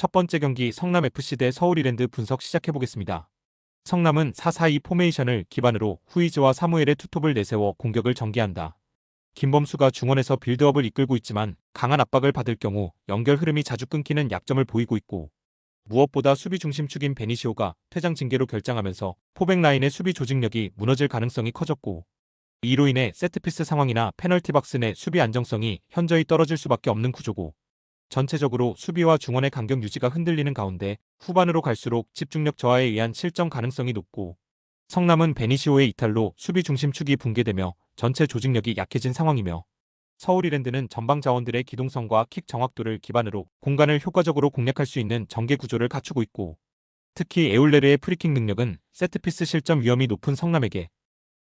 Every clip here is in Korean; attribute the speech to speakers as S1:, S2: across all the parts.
S1: 첫 번째 경기 성남FC 대 서울이랜드 분석 시작해보겠습니다. 성남은 4-4-2 포메이션을 기반으로 후이즈와 사무엘의 투톱을 내세워 공격을 전개한다. 김범수가 중원에서 빌드업을 이끌고 있지만 강한 압박을 받을 경우 연결 흐름이 자주 끊기는 약점을 보이고 있고 무엇보다 수비 중심축인 베니시오가 퇴장 징계로 결장하면서 포백 라인의 수비 조직력이 무너질 가능성이 커졌고 이로 인해 세트피스 상황이나 페널티 박스 내 수비 안정성이 현저히 떨어질 수밖에 없는 구조고 전체적으로 수비와 중원의 간격 유지가 흔들리는 가운데 후반으로 갈수록 집중력 저하에 의한 실점 가능성이 높고 성남은 베니시오의 이탈로 수비 중심축이 붕괴되며 전체 조직력이 약해진 상황이며 서울이랜드는 전방 자원들의 기동성과 킥 정확도를 기반으로 공간을 효과적으로 공략할 수 있는 전개 구조를 갖추고 있고 특히 에울레르의 프리킥 능력은 세트피스 실점 위험이 높은 성남에게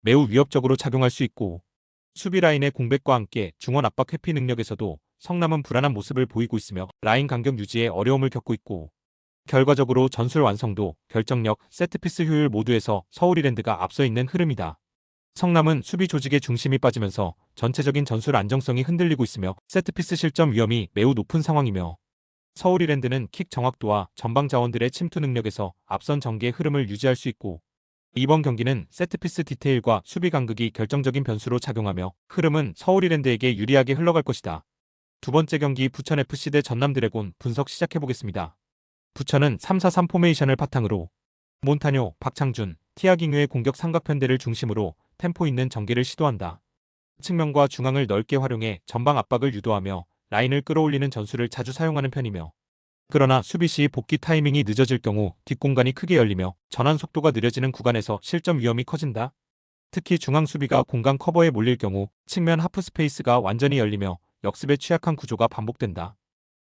S1: 매우 위협적으로 작용할 수 있고 수비 라인의 공백과 함께 중원 압박 회피 능력에서도 성남은 불안한 모습을 보이고 있으며 라인 간격 유지에 어려움을 겪고 있고 결과적으로 전술 완성도, 결정력, 세트피스 효율 모두에서 서울이랜드가 앞서 있는 흐름이다. 성남은 수비 조직의 중심이 빠지면서 전체적인 전술 안정성이 흔들리고 있으며 세트피스 실점 위험이 매우 높은 상황이며 서울이랜드는 킥 정확도와 전방 자원들의 침투 능력에서 앞선 전개의 흐름을 유지할 수 있고 이번 경기는 세트피스 디테일과 수비 간극이 결정적인 변수로 작용하며 흐름은 서울이랜드에게 유리하게 흘러갈 것이다. 두 번째 경기 부천FC 대 전남드래곤 분석 시작해보겠습니다. 부천은 3-4-3 포메이션을 바탕으로 몬타뇨, 박창준, 티아깅유의 공격 삼각편대를 중심으로 템포 있는 전개를 시도한다. 측면과 중앙을 넓게 활용해 전방 압박을 유도하며 라인을 끌어올리는 전술을 자주 사용하는 편이며 그러나 수비 시 복귀 타이밍이 늦어질 경우 뒷공간이 크게 열리며 전환 속도가 느려지는 구간에서 실점 위험이 커진다. 특히 중앙 수비가 공간 커버에 몰릴 경우 측면 하프 스페이스가 완전히 열리며 역습에 취약한 구조가 반복된다.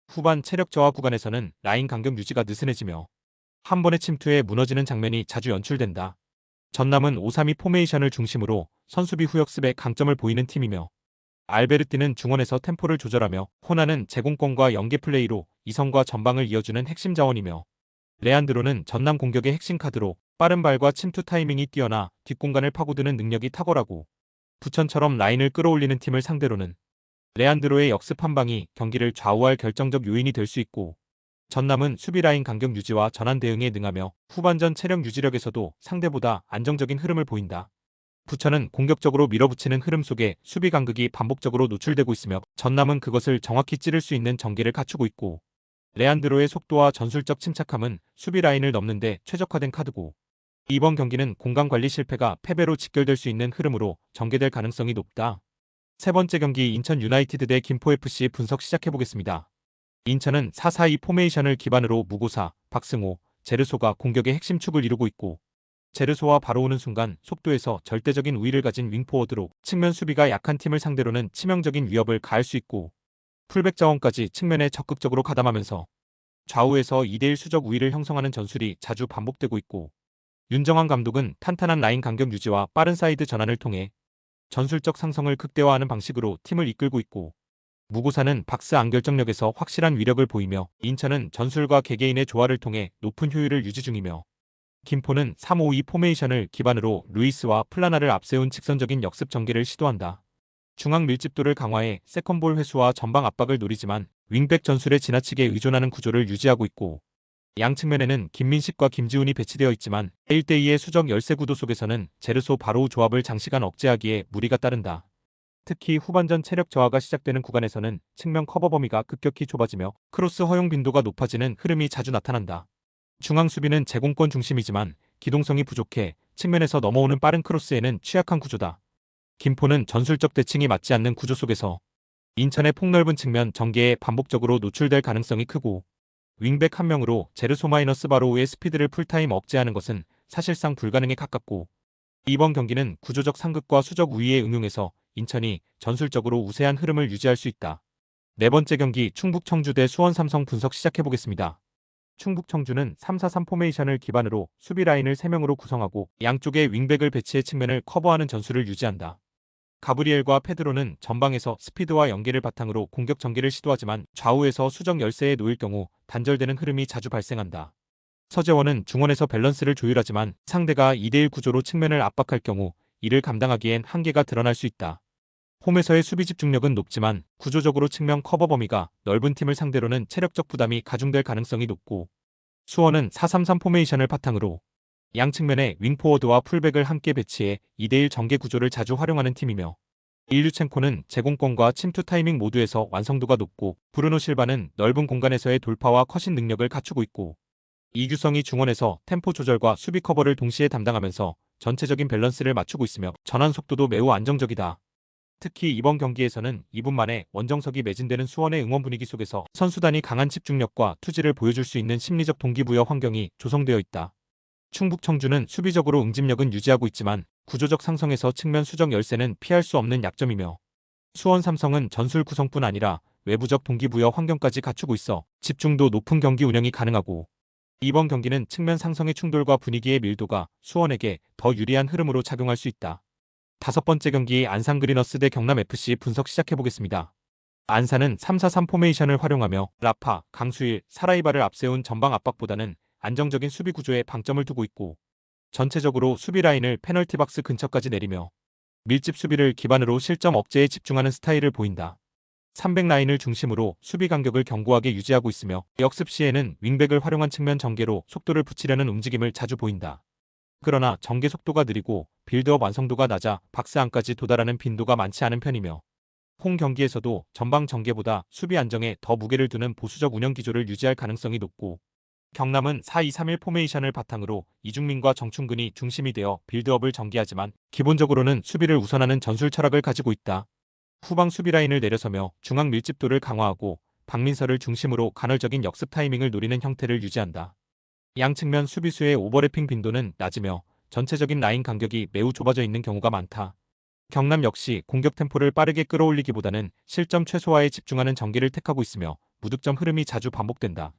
S1: 후반 체력 저하 구간에서는 라인 간격 유지가 느슨해지며 한 번의 침투에 무너지는 장면이 자주 연출된다. 전남은 5-3-2 포메이션을 중심으로 선수비 후역습에 강점을 보이는 팀이며 알베르티는 중원에서 템포를 조절하며 호나는 제공권과 연계 플레이로 이성과 전방을 이어주는 핵심 자원이며 레안드로는 전남 공격의 핵심 카드로 빠른 발과 침투 타이밍이 뛰어나 뒷공간을 파고드는 능력이 탁월하고 부천처럼 라인을 끌어올리는 팀을 상대로는 레안드로의 역습 한 방이 경기를 좌우할 결정적 요인이 될 수 있고 전남은 수비 라인 간격 유지와 전환 대응에 능하며 후반전 체력 유지력에서도 상대보다 안정적인 흐름을 보인다. 부천은 공격적으로 밀어붙이는 흐름 속에 수비 간극이 반복적으로 노출되고 있으며 전남은 그것을 정확히 찌를 수 있는 전개를 갖추고 있고 레안드로의 속도와 전술적 침착함은 수비 라인을 넘는데 최적화된 카드고 이번 경기는 공간 관리 실패가 패배로 직결될 수 있는 흐름으로 전개될 가능성이 높다. 세 번째 경기 인천 유나이티드 대 김포FC 분석 시작해보겠습니다. 인천은 4-4-2 포메이션을 기반으로 무고사, 박승호, 제르소가 공격의 핵심 축을 이루고 있고 제르소와 바로 오는 순간 속도에서 절대적인 우위를 가진 윙포워드로 측면 수비가 약한 팀을 상대로는 치명적인 위협을 가할 수 있고 풀백 자원까지 측면에 적극적으로 가담하면서 좌우에서 2대1 수적 우위를 형성하는 전술이 자주 반복되고 있고 윤정환 감독은 탄탄한 라인 간격 유지와 빠른 사이드 전환을 통해 전술적 상성을 극대화하는 방식으로 팀을 이끌고 있고 무고사는 박스 안결정력에서 확실한 위력을 보이며 인천은 전술과 개개인의 조화를 통해 높은 효율을 유지 중이며 김포는 3-5-2 포메이션을 기반으로 루이스와 플라나를 앞세운 직선적인 역습 전개를 시도한다. 중앙 밀집도를 강화해 세컨볼 회수와 전방 압박을 노리지만 윙백 전술에 지나치게 의존하는 구조를 유지하고 있고 양 측면에는 김민식과 김지훈이 배치되어 있지만 1대2의 수적 열세 구도 속에서는 제르소 바로우 조합을 장시간 억제하기에 무리가 따른다. 특히 후반전 체력 저하가 시작되는 구간에서는 측면 커버 범위가 급격히 좁아지며 크로스 허용 빈도가 높아지는 흐름이 자주 나타난다. 중앙 수비는 제공권 중심이지만 기동성이 부족해 측면에서 넘어오는 빠른 크로스에는 취약한 구조다. 김포는 전술적 대칭이 맞지 않는 구조 속에서 인천의 폭넓은 측면 전개에 반복적으로 노출될 가능성이 크고 윙백 한 명으로 제르소 마이너스 바로우의 스피드를 풀타임 억제하는 것은 사실상 불가능에 가깝고 이번 경기는 구조적 상극과 수적 우위에 응용해서 인천이 전술적으로 우세한 흐름을 유지할 수 있다. 네 번째 경기 충북 청주 대 수원 삼성 분석 시작해보겠습니다. 충북 청주는 3-4-3 포메이션을 기반으로 수비 라인을 3명으로 구성하고 양쪽에 윙백을 배치해 측면을 커버하는 전술을 유지한다. 가브리엘과 페드로는 전방에서 스피드와 연계를 바탕으로 공격 전개를 시도하지만 좌우에서 수적 열세에 놓일 경우 단절되는 흐름이 자주 발생한다. 서재원은 중원에서 밸런스를 조율하지만 상대가 2대1 구조로 측면을 압박할 경우 이를 감당하기엔 한계가 드러날 수 있다. 홈에서의 수비 집중력은 높지만 구조적으로 측면 커버 범위가 넓은 팀을 상대로는 체력적 부담이 가중될 가능성이 높고 수원은 4-3-3 포메이션을 바탕으로 양 측면에 윙포워드와 풀백을 함께 배치해 2대1 전개 구조를 자주 활용하는 팀이며 일류첸코는 제공권과 침투 타이밍 모두에서 완성도가 높고 브루노 실바는 넓은 공간에서의 돌파와 컷인 능력을 갖추고 있고 이규성이 중원에서 템포 조절과 수비 커버를 동시에 담당하면서 전체적인 밸런스를 맞추고 있으며 전환 속도도 매우 안정적이다. 특히 이번 경기에서는 2분 만에 원정석이 매진되는 수원의 응원 분위기 속에서 선수단이 강한 집중력과 투지를 보여줄 수 있는 심리적 동기부여 환경이 조성되어 있다. 충북 청주는 수비적으로 응집력은 유지하고 있지만 구조적 상성에서 측면 수적 열세는 피할 수 없는 약점이며 수원 삼성은 전술 구성뿐 아니라 외부적 동기부여 환경까지 갖추고 있어 집중도 높은 경기 운영이 가능하고 이번 경기는 측면 상성의 충돌과 분위기의 밀도가 수원에게 더 유리한 흐름으로 작용할 수 있다. 다섯 번째 경기 안산 그리너스 대 경남 FC 분석 시작해 보겠습니다. 안산은 3-4-3 포메이션을 활용하며 라파, 강수일, 사라이바를 앞세운 전방 압박보다는 안정적인 수비 구조에 방점을 두고 있고 전체적으로 수비 라인을 페널티 박스 근처까지 내리며 밀집 수비를 기반으로 실점 억제에 집중하는 스타일을 보인다. 300 라인을 중심으로 수비 간격을 견고하게 유지하고 있으며 역습 시에는 윙백을 활용한 측면 전개로 속도를 붙이려는 움직임을 자주 보인다. 그러나 전개 속도가 느리고 빌드업 완성도가 낮아 박스 안까지 도달하는 빈도가 많지 않은 편이며 홈 경기에서도 전방 전개보다 수비 안정에 더 무게를 두는 보수적 운영 기조를 유지할 가능성이 높고 경남은 4-2-3-1 포메이션을 바탕으로 이중민과 정충근이 중심이 되어 빌드업을 전개하지만 기본적으로는 수비를 우선하는 전술 철학을 가지고 있다. 후방 수비 라인을 내려서며 중앙 밀집도를 강화하고 박민서를 중심으로 간헐적인 역습 타이밍을 노리는 형태를 유지한다. 양 측면 수비수의 오버래핑 빈도는 낮으며 전체적인 라인 간격이 매우 좁아져 있는 경우가 많다. 경남 역시 공격 템포를 빠르게 끌어올리기보다는 실점 최소화에 집중하는 전개를 택하고 있으며 무득점 흐름이 자주 반복된다.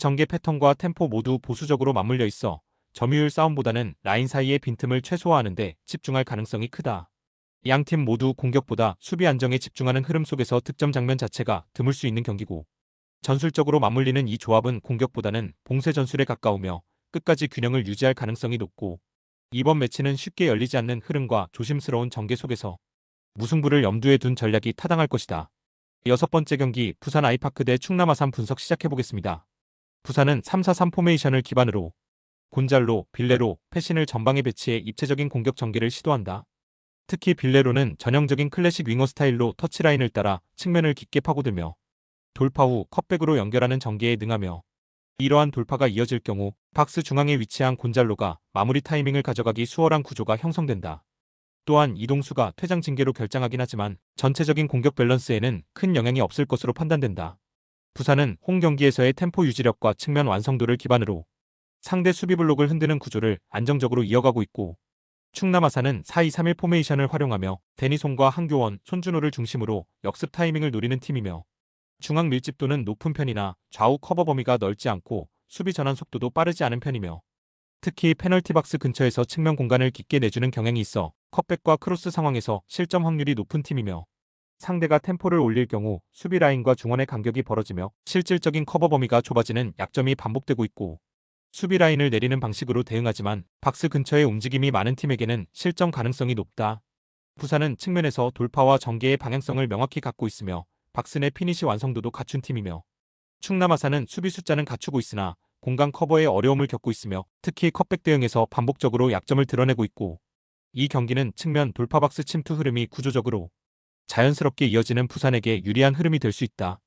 S1: 전개 패턴과 템포 모두 보수적으로 맞물려 있어 점유율 싸움보다는 라인 사이의 빈틈을 최소화하는데 집중할 가능성이 크다. 양 팀 모두 공격보다 수비 안정에 집중하는 흐름 속에서 득점 장면 자체가 드물 수 있는 경기고 전술적으로 맞물리는 이 조합은 공격보다는 봉쇄 전술에 가까우며 끝까지 균형을 유지할 가능성이 높고 이번 매치는 쉽게 열리지 않는 흐름과 조심스러운 전개 속에서 무승부를 염두에 둔 전략이 타당할 것이다. 여섯 번째 경기 부산 아이파크 대 충남 아산 분석 시작해보겠습니다. 부산은 3-4-3 포메이션을 기반으로 곤잘로, 빌레로, 패신을 전방에 배치해 입체적인 공격 전개를 시도한다. 특히 빌레로는 전형적인 클래식 윙어 스타일로 터치라인을 따라 측면을 깊게 파고들며 돌파 후 컵백으로 연결하는 전개에 능하며 이러한 돌파가 이어질 경우 박스 중앙에 위치한 곤잘로가 마무리 타이밍을 가져가기 수월한 구조가 형성된다. 또한 이동수가 퇴장 징계로 결장하긴 하지만 전체적인 공격 밸런스에는 큰 영향이 없을 것으로 판단된다. 부산은 홈 경기에서의 템포 유지력과 측면 완성도를 기반으로 상대 수비 블록을 흔드는 구조를 안정적으로 이어가고 있고 충남 아산은 4-2-3-1 포메이션을 활용하며 데니송과 한교원, 손준호를 중심으로 역습 타이밍을 노리는 팀이며 중앙 밀집도는 높은 편이나 좌우 커버 범위가 넓지 않고 수비 전환 속도도 빠르지 않은 편이며 특히 페널티 박스 근처에서 측면 공간을 깊게 내주는 경향이 있어 컵백과 크로스 상황에서 실점 확률이 높은 팀이며 상대가 템포를 올릴 경우 수비 라인과 중원의 간격이 벌어지며 실질적인 커버 범위가 좁아지는 약점이 반복되고 있고 수비 라인을 내리는 방식으로 대응하지만 박스 근처의 움직임이 많은 팀에게는 실점 가능성이 높다. 부산은 측면에서 돌파와 전개의 방향성을 명확히 갖고 있으며 박스 내 피니시 완성도도 갖춘 팀이며 충남 아산은 수비 숫자는 갖추고 있으나 공간 커버에 어려움을 겪고 있으며 특히 컵백 대응에서 반복적으로 약점을 드러내고 있고 이 경기는 측면 돌파 박스 침투 흐름이 구조적으로 자연스럽게 이어지는 부산에게 유리한 흐름이 될 수 있다.